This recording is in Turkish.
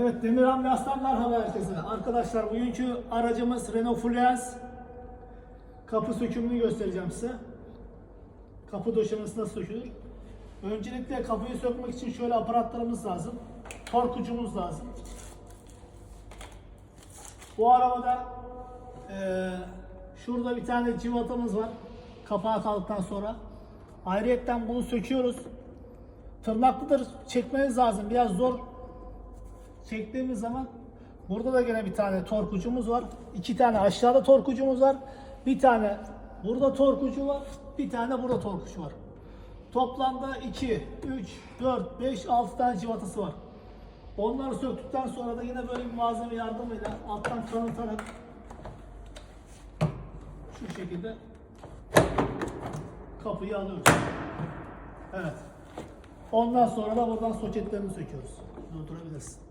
Evet Demirhan Yaslan merhaba herkese. Arkadaşlar bugünkü aracımız Renault Fluence. Kapı sökümünü göstereceğim size. Kapı döşemesi nasıl sökülür? Öncelikle kapıyı sökmek için şöyle aparatlarımız lazım. Tork ucumuz lazım. Bu arabada eee, şurada bir tane civatamız var. Kapağı kaldıktan sonra. Ayrıyetten bunu söküyoruz. Tırnaklıdır çekmeniz lazım. Biraz zor çektiğimiz zaman burada da gene bir tane torkucumuz var. iki tane aşağıda torkucumuz var. Bir tane burada torkucu var. Bir tane burada torkucu var. Toplamda 2, 3, 4, 5, 6 tane civatası var. Onları söktükten sonra da yine böyle bir malzeme yardımıyla alttan kanatarak şu şekilde kapıyı alıyoruz. Evet. Ondan sonra da buradan soketlerini söküyoruz. Durdurabilirsin.